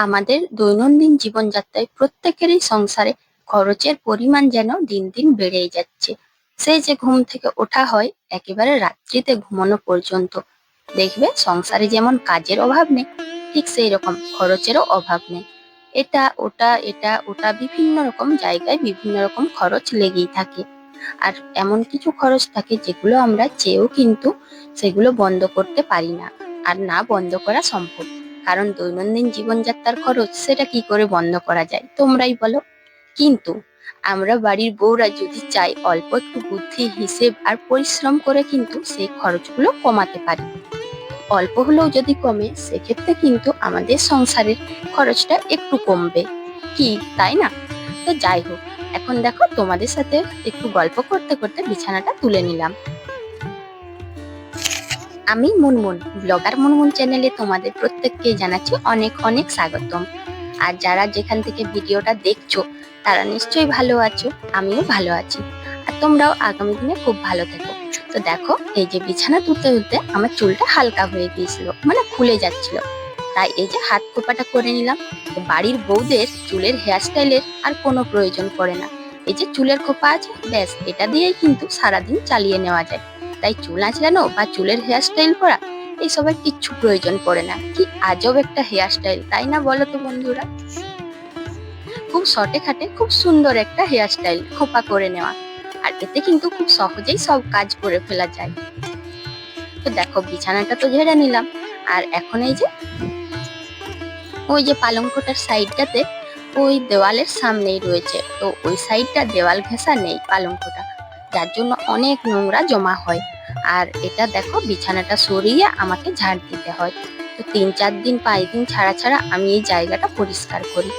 আমাদের দৈনন্দিন জীবনযাত্রায় প্রত্যেকেরই সংসারে খরচের পরিমাণ যেন দিন দিন বেড়েই যাচ্ছে। সেই যে ঘুম থেকে ওঠা হয়, একেবারে রাত্রিতে ঘুমানো পর্যন্ত। দেখবে সংসারে যেমন কাজের অভাব নেই, ঠিক সেই রকম খরচেরও অভাব নেই। এটা, ওটা এটা, ওটা বিভিন্ন রকম জায়গায় বিভিন্ন রকম খরচ লেগেই থাকে। আর এমন কিছু খরচ থাকে যেগুলো আমরা চেয়েও কিন্তু সেগুলো বন্ধ করতে পারি না। আর না বন্ধ করা সম্ভব। কারণ দৈনন্দিন জীবনযাত্রার খরচ সেটা কি করে বন্ধ করা যায়? তোমরাই বলো। কিন্তু আমরা বাড়ির বউরা যদি চাই অল্প একটু বুদ্ধি, হিসেব আর পরিশ্রম করে কিন্তু সেই খরচগুলো কমাতে পারি। অল্প হলেও যদি কমে, সেক্ষেত্রে কিন্তু আমাদের সংসারের খরচটা একটু কমবে। কি, তাই না? তো যাই হোক, এখন দেখো তোমাদের সাথে একটু গল্প করতে করতে বিছানাটা তুলে নিলাম। আমি মুনমুন, ব্লগার মুনমুন চ্যানেলে তোমাদের প্রত্যেককে জানাচ্ছি অনেক অনেক স্বাগতম। আর যারা যেখান থেকে ভিডিওটা দেখছ, তারা নিশ্চয়ই ভালো আছো, আমিও ভালো আছি। আর তোমরাও আগামী দিনে খুব ভালো থেকো। তো দেখো, এই যে বিছানা তুলতে তুলতে আমার চুলটা হালকা হয়ে গিয়েছিল মানে খুলে যাচ্ছিল। তাই এই যে হাত খোপাটা করে নিলাম। বাড়ির বউদের চুলের হেয়ারস্টাইলের আর কোনো প্রয়োজন পড়ে না। এই যে চুলের খোপা আছে, ব্যাস, এটা দিয়েই কিন্তু সারাদিন চালিয়ে নেওয়া যায়। তাই চুল আঁচড়ানো বা চুলের হেয়ারস্টাইল করা এইসবের কিচ্ছু প্রয়োজন পড়ে না। কি আজব একটা হেয়ারস্টাইল তাই না বলো তো বন্ধুরা? খুব শর্টে খাটে, খুব সুন্দর একটা হেয়ারস্টাইল খোপা করে নেওয়া। আর এতে কিন্তু খুব সহজেই সব কাজ করে ফেলা যায়। তো দেখো, বিছানাটা তো ঝেড়ে নিলাম। আর এখন এই যে, ওই যে পালঙ্কটার সাইডটাতে ওই দেওয়ালের সামনেই রয়েছে। তো ওই সাইডটা দেওয়াল ঘেঁষা নেই পালঙ্কটা। যার জন্য অনেক নোংরা জমা হয়। আর এটা দেখো, বিছানাটা সরিয়ে আমাকে ঝাড় দিতে হয়। তো তিন চার দিন পাঁচ দিন ছাড়া ছাড়া আমি এই জায়গাটা পরিষ্কার করি।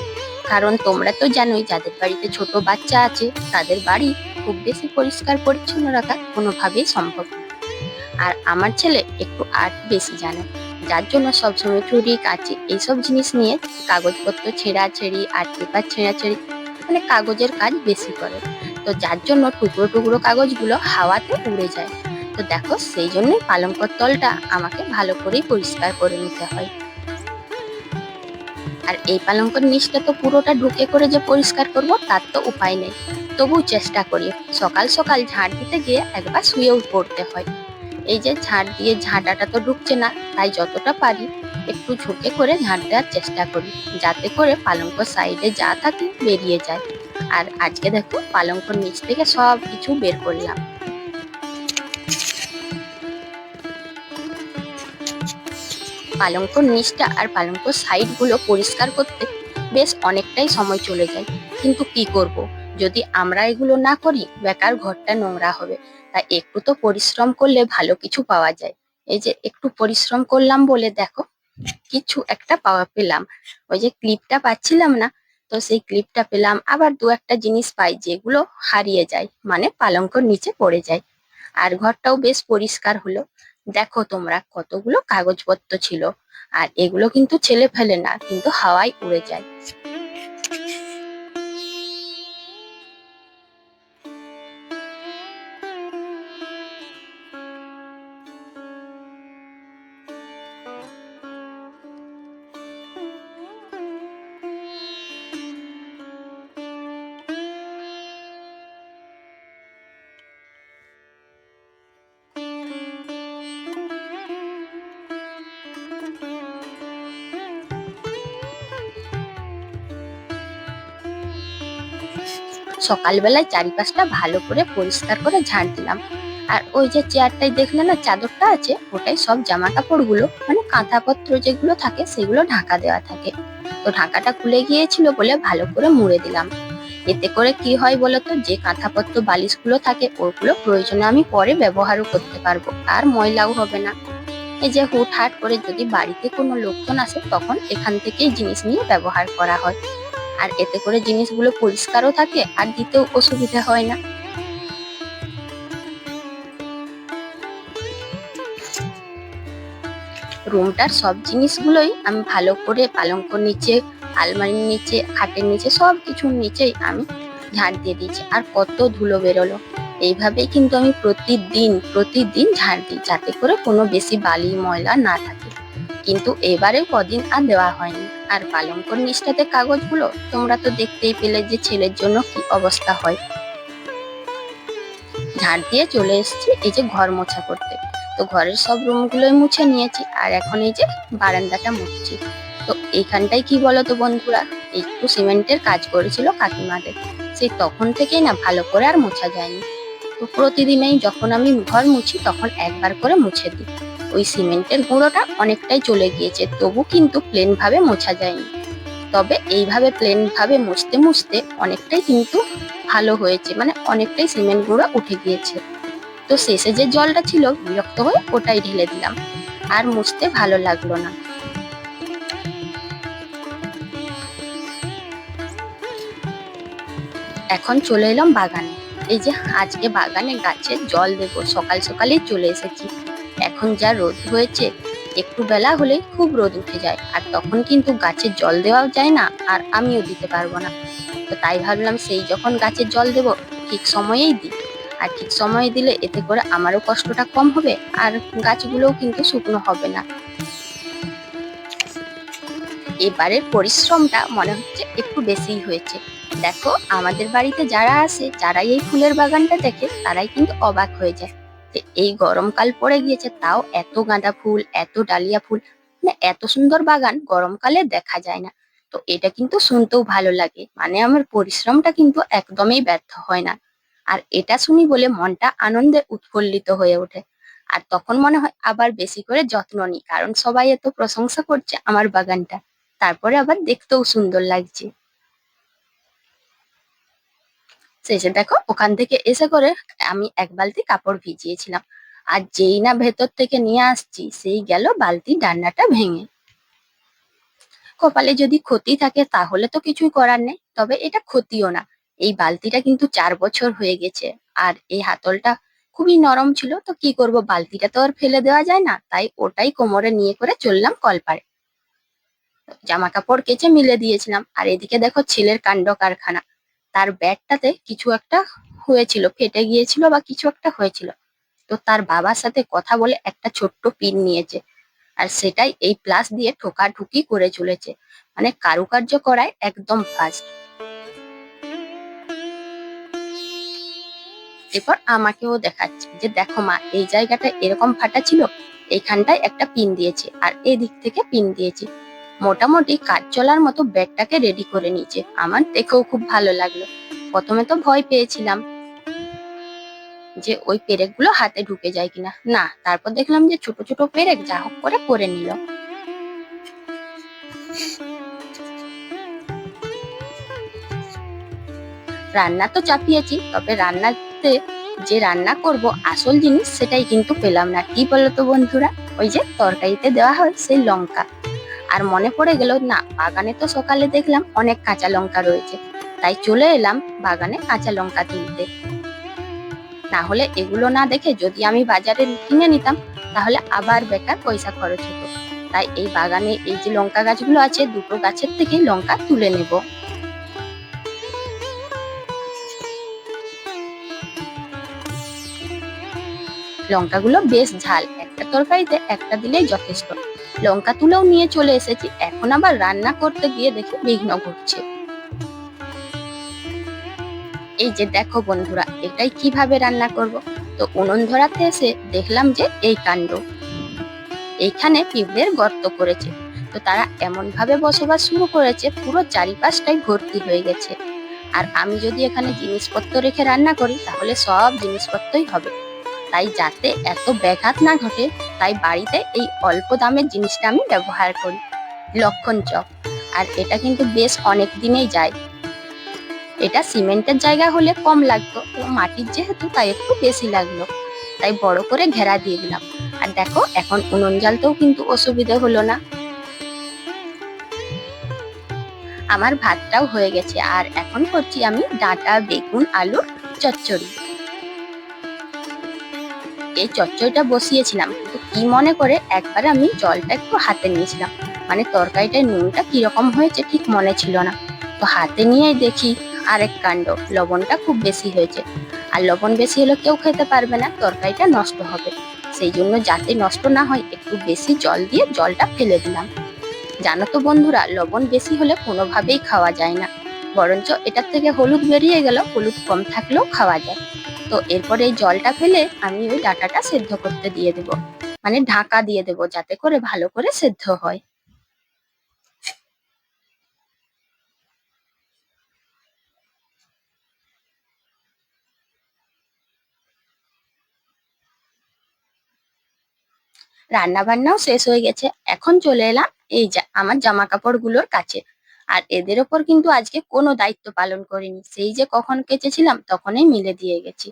কারণ তোমরা তো জানোই, যাদের বাড়িতে ছোট বাচ্চা আছে, তাদের বাড়ি খুব বেশি পরিষ্কার, পরিচ্ছন্ন রাখা কোনোভাবেই সম্ভব আর আমার ছেলে একটু আর্ট বেশি জানে। যার জন্য সবসময় চুরি, কাচি এইসব জিনিস নিয়ে কাগজপত্র ছেঁড়া ছেড়ি আর্ট পেপার ছেঁড়া ছেড়ি মানে কাগজের কাজ বেশি করে। তো যার জন্য টুকরো টুকরো কাগজগুলো হাওয়াতে উড়ে যায়। তো দেখো, সেই জন্যই পালঙ্কর তলটা আমাকে ভালো করেই পরিষ্কার করে নিতে হয়। আর এই পালঙ্কর নিচটা তো পুরোটা ঢুকে করে যে পরিষ্কার করব, তার তো উপায় নেই। তবু চেষ্টা করি, সকাল সকাল ঝাড় দিতে গিয়ে একবার শুয়েও পড়তে হয়। এই যে ঝাড় দিয়ে ঝাঁটাটা তো ঢুকছে না, তাই যতটা পারি একটু ঝুঁকে করে ঝাড় দেওয়ার চেষ্টা করি, যাতে করে পালঙ্কর সাইডে যা থাকে বেরিয়ে যায়। আর আজকে দেখো পালঙ্কর নিচ থেকে সব কিছু বের করলাম। পালঙ্কর নিচটা আর পালঙ্কর সাইডগুলো পরিষ্কার করতে বেশ অনেকটাই সময় চলে যায়। কিন্তু কি করব? যদি আমরা এগুলো না করি, বেকার ঘরটা নোংরা হবে। তাই একটু তো পরিশ্রম করলে ভালো কিছু পাওয়া যায়। এই যে একটু পরিশ্রম করলাম বলে দেখো, কিছু একটা পাওয়া পেলাম। ওই যে ক্লিপটা পাচ্ছিলাম না তো সেই ক্লিপটা পেলাম। আবার দু একটা জিনিস পাই যেগুলো হারিয়ে যায় মানে পালঙ্কর নিচে পড়ে যায়। আর ঘরটাও বেশ পরিষ্কার হলো। দেখো তোমরা কতগুলো কাগজপত্র ছিল। আর এগুলো কিন্তু ছেলে ফেলে না, কিন্তু হাওয়ায় উড়ে যায়। সকালবেলায় চারিপাশটা ভালো করে পরিষ্কার করে ঝাড় দিলাম। আর ওই যে চেয়ারটাই দেখলে না চাদরটা আছে, ওটাই সব জামা কাপড়গুলো মানে কাঁথাপত্র যেগুলো থাকে সেগুলো ঢাকা দেওয়া থাকে। তো ঢাকাটা খুলে গিয়েছিল বলে ভালো করে মুড়ে দিলাম। এতে করে কি হয় বলতো, যে কাঁথাপত্র, বালিশগুলো থাকে, ওগুলো প্রয়োজনে আমি পরে ব্যবহারও করতে পারব, আর ময়লাও হবে না। এই যে হুট হাট করে যদি বাড়িতে কোনো লোকজন আসে, তখন এখান থেকেই জিনিস নিয়ে ব্যবহার করা হয়। আর এতে করে জিনিসগুলো পরিষ্কারও থাকে আর দিতেও অসুবিধা হয় না। রুমটার সব জিনিসগুলোই আমি ভালো করে পালঙ্কর নিচে, আলমারির নিচে, খাটের নিচে সব কিছুর নিচেই আমি ঝাড় দিয়ে দিয়েছি আর কত ধুলো বেরোলো। এইভাবেই কিন্তু আমি প্রতিদিন প্রতিদিন ঝাড় দিই যাতে করে কোনো বেশি বালি, ময়লা না থাকে। কিন্তু এবারেও কদিন আর দেওয়া হয়নি। আর পালঙ্কর নিচটাতে কাগজগুলো তোমরা তো দেখতেই পেলে যে ছেলের জন্য কি অবস্থা হয়। ঝাড় দিয়ে চলে এসেছি এই যে ঘর মোছা করতে। তো ঘরের সব রুমগুলোই মুছে নিয়েছি আর এখন এই যে বারান্দাটা মুছছি। তো এইখানটাই কি বলতো বন্ধুরা, একটু সিমেন্টের কাজ করেছিল কাকিমাদের। সেই তখন থেকেই না ভালো করে আর মোছা যায়নি। তো প্রতিদিনেই যখন আমি ঘর মুছি তখন একবার করে মুছে দিই। ওই সিমেন্টের গুঁড়োটা অনেকটাই চলে গিয়েছে, তবু কিন্তু প্লেনভাবে মোছা যায়নি। তবে এইভাবে প্লেনভাবে মুছতে মুছতে অনেকটাই কিন্তু ভালো হয়েছে মানে অনেকটাই সিমেন্ট গুঁড়ো উঠে গিয়েছে। তো শেষে যে জলটা ছিল বিরক্ত হয়ে ওটাই ঢেলে দিলাম, আর মুছতে ভালো লাগল না। এখন চলে এলাম বাগানে। এই যে আজকে বাগানে গাছে জল দেবো, সকাল সকালেই চলে এসেছি। এখন যা রোদ হয়েছে, একটু বেলা হলে খুব রোদ উঠে যায়। আর তখন কিন্তু গাছে জল দেওয়াও যায় না, আর আমিও দিতে পারব না। তো তাই ভাবলাম সেই যখন গাছে জল দেব, ঠিক সময়েই দিই। আর ঠিক সময়ে দিলে এতে করে আমারও কষ্টটা কম হবে, আর গাছগুলোও কিন্তু শুকনো হবে না। এবারের পরিশ্রমটা মনে হচ্ছে একটু বেশিই হয়েছে। দেখো, আমাদের বাড়িতে যারা আসে যারাই এই ফুলের বাগানটা দেখে, তারাই কিন্তু অবাক হয়ে যায়। এই গরমকাল পড়ে গিয়েছে, তাও এত গাঁদা ফুল, এত ডালিয়া ফুল মানে এত সুন্দর বাগান গরমকালে দেখা যায় না। তো এটা কিন্তু শুনতেও ভালো লাগে মানে আমার পরিশ্রমটা কিন্তু একদমই ব্যর্থ হয় না। আর এটা শুনি বলে মনটা আনন্দে উৎফুল্লিত হয়ে ওঠে। আর তখন মনে হয় আবার বেশি করে যত্ন নিই, কারণ সবাই এত প্রশংসা করছে আমার বাগানটা। তারপরে আবার দেখতেও সুন্দর লাগছে। শেষে দেখো, ওখান থেকে এসে করে আমি এক বালতি কাপড় ভিজিয়েছিলাম। আর যেই না ভেতর থেকে নিয়ে আসছি, সেই গেল বালতি ডান্নাটা ভেঙে। কপালে যদি ক্ষতি থাকে, তাহলে তো কিছুই করার নেই, তবে এটা ক্ষতিও না। এই বালতিটা কিন্তু চার বছর হয়ে গেছে, আর এই হাতলটা খুবই নরম ছিল, তো কি করব? বালতিটা তো আর ফেলে দেওয়া যায় না, তাই ওটাই কোমরে নিয়ে করে চললাম কলপারে। জামা কাপড় কেচে মিলে দিয়েছিলাম, আর এদিকে দেখো ছেলের কাণ্ড কারখানা। তার ব্যাগটাতে কিছু একটা হয়েছিল, ফেটে গিয়েছিল বা কিছু একটা হয়েছিল। তো তার বাবার সাথে কথা বলে একটা ছোট্ট পিন নিয়েছে আর সেটাই এই প্লাস দিয়ে ঠোকাঠুকি করে চলেছে। মানে কারুকার্য করায় একদম ফাস্ট এরপর আমাকেও দেখাচ্ছে যে, দেখো মা, এই জায়গাটা এরকম ফাটা ছিল, এইখানটায় একটা পিন দিয়েছে আর এই দিক থেকে পিন দিয়েছে। মোটামুটি কাজ চলার মতো ব্যাগটাকে রেডি করে নিয়েছে। আমার দেখেও খুব ভালো লাগল। প্রথমে তো ভয় পেয়েছিলাম যে ওই পেরেকগুলো হাতে ঢুকে যায় কিনা। না, তারপর দেখলাম যে ছোট ছোট পেরেক যা হোক করে করে নিল। রান্না তো চাপিয়েছি, তবে রান্নাতে যে রান্না করব, আসল জিনিস সেটাই কিন্তু পেলাম না। কি বলতো বন্ধুরা? ওই যে তরকারিতে দেওয়া হয় সেই লঙ্কা। আর মনে পড়ে গেল, না, বাগানে তো সকালে দেখলাম অনেক কাঁচা লঙ্কা রয়েছে। তাই চলে এলাম বাগানে কাঁচা লঙ্কা তুলতে না হলে এগুলো না দেখে যদি আমি বাজারে কিনে নিতাম, তাহলে আবার বেকার পয়সা খরচ হতো। তাই এই বাগানে এই যে লঙ্কা গাছগুলো আছে, দুটো গাছের থেকে লঙ্কা তুলে নেব। লঙ্কাগুলো বেশ ঝাল। একটা তরকারিতে একটা দিলেই যথেষ্ট। লঙ্কা তুলেও নিয়ে চলে এসেছি, এখন আবার রান্না করতে গিয়ে দেখি বিঘ্ন ঘটছে। এই যে দেখো বন্ধুরা, এটাই কীভাবে রান্না করব? তো উনুন ধরাতে এসে দেখলাম যে এই কাণ্ড। এইখানে পিঁপড়ের গর্ত করেছে। তো তারা এমন ভাবে বসবাস শুরু করেছে, পুরো চারিপাশটাই ভর্তি হয়ে গেছে। আর আমি যদি এখানে জিনিসপত্র রেখে রান্না করি, তাহলে সব জিনিসপত্রই হবে। তাই যাতে এত ব্যাঘাত না ঘটে, তাই বাড়িতে এই অল্প দামের জিনিসটা আমি ব্যবহার করি। লক্ষণ চক। আর এটা কিন্তু বেশ অনেক দিনেই যায়। এটা সিমেন্টের জায়গা হলে কম লাগতো মাটির যেহেতু তাই একটু বেশি লাগল। তাই বড় করে ঘেরা দিয়ে দিলাম। আর দেখো, এখন উনুন জ্বালতেও কিন্তু অসুবিধে হলো না। আমার ভাতটাও হয়ে গেছে। আর এখন করছি আমি ডাঁটা, বেগুন আলুর চচ্চড়ি। এই চচ্চড়িটা বসিয়েছিলাম। কিন্তু কি মনে করে একবার আমি জলটা একটু হাতে নিয়েছিলাম। মানে তরকারিটায় নুনটা কীরকম হয়েছে ঠিক মনে ছিল না। তো হাতে নিয়েই দেখি আরেক কাণ্ড, লবণটা খুব বেশি হয়েছে। আর লবণ বেশি হলে কেউ খেতে পারবে না, তরকারিটা নষ্ট হবে। সেই জন্য যাতে নষ্ট না হয়, একটু বেশি জল দিয়ে জলটা ফেলে দিলাম। জানো তো বন্ধুরা, লবণ বেশি হলে কোনোভাবেই খাওয়া যায় না। বরঞ্চ এটার থেকে হলুদ বেরিয়ে গেল, হলুদ কম থাকলেও খাওয়া যায়। তো এরপরে এই জলটা ফেলে আমি ওই ডাটাটা সেদ্ধ করতে দিয়ে দেব। মানে ঢাকা দিয়ে দেব যাতে করে ভালো করে সেদ্ধ হয়। রান্না বান্নাও শেষ হয়ে গেছে। এখন চলে এলাম এই আমার জামা কাপড়গুলোর কাছে। আর এদের ওপর কিন্তু আজকে কোনো দায়িত্ব পালন করিনি। সেই যে কখন কেচেছিলাম তখনই মিলে দিয়ে গেছি।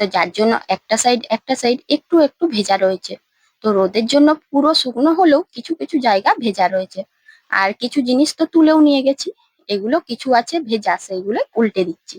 তো যার জন্য একটা সাইড একটা সাইড একটু একটু ভেজা রয়েছে। তো রোদের জন্য পুরো শুকনো হলেও কিছু কিছু জায়গা ভেজা রয়েছে। আর কিছু জিনিস তো তুলেও নিয়ে গেছি। এগুলো কিছু আছে ভেজা সেইগুলো উল্টে দিচ্ছি।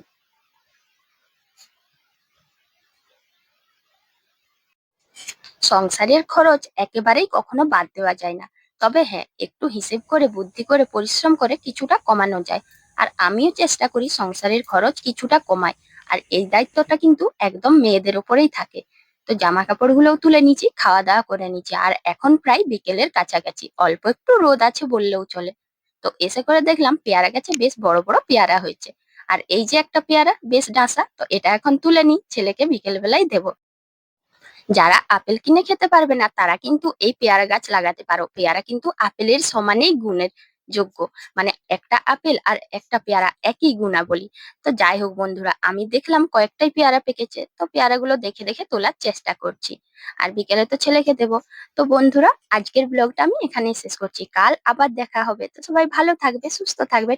সংসারের খরচ একেবারেই কখনো বাদ দেওয়া যায় না। তবে হ্যাঁ একটু হিসেব করে, বুদ্ধি করে, পরিশ্রম করে কিছুটা কমানো যায়। আর আমিও চেষ্টা করি সংসারের খরচ কিছুটা কমাই আর এই দায়িত্বটা কিন্তু একদম মেয়েদের ওপরেই থাকে। তো জামা কাপড়গুলোও তুলে নিয়েছি খাওয়া দাওয়া করে নিয়েছি। আর এখন প্রায় বিকেলের কাছাকাছি, অল্প একটু রোদ আছে বললেও চলে। তো এসে করে দেখলাম পেয়ারা গাছে বেশ বড় বড় পেয়ারা হয়েছে। আর এই যে একটা পেয়ারা বেশ ডাঁসা, তো এটা এখন তুলে নিই, ছেলেকে বিকেল বেলায় দেবো। যারা আপেল কিনে খেতে পারবে না, তারা কিন্তু এই পেয়ারা গাছ লাগাতে পারো। পেয়ারা কিন্তু আপেলের সমানেই গুণের। যোগ্য। মানে একটা আপেল আর একটা পেয়ারা একই গুণাবলী। তো যাই হোক বন্ধুরা, আমি দেখলাম কয়েকটাই পেয়ারা পেকেছে, তো পেয়ারাগুলো দেখে দেখে তোলার চেষ্টা করছি। আর বিকেলে তো ছেলেকে দেবো। তো বন্ধুরা, আজকের ব্লগটা আমি এখানেই শেষ করছি। কাল আবার দেখা হবে। তো সবাই ভালো থাকবে, সুস্থ থাকবে।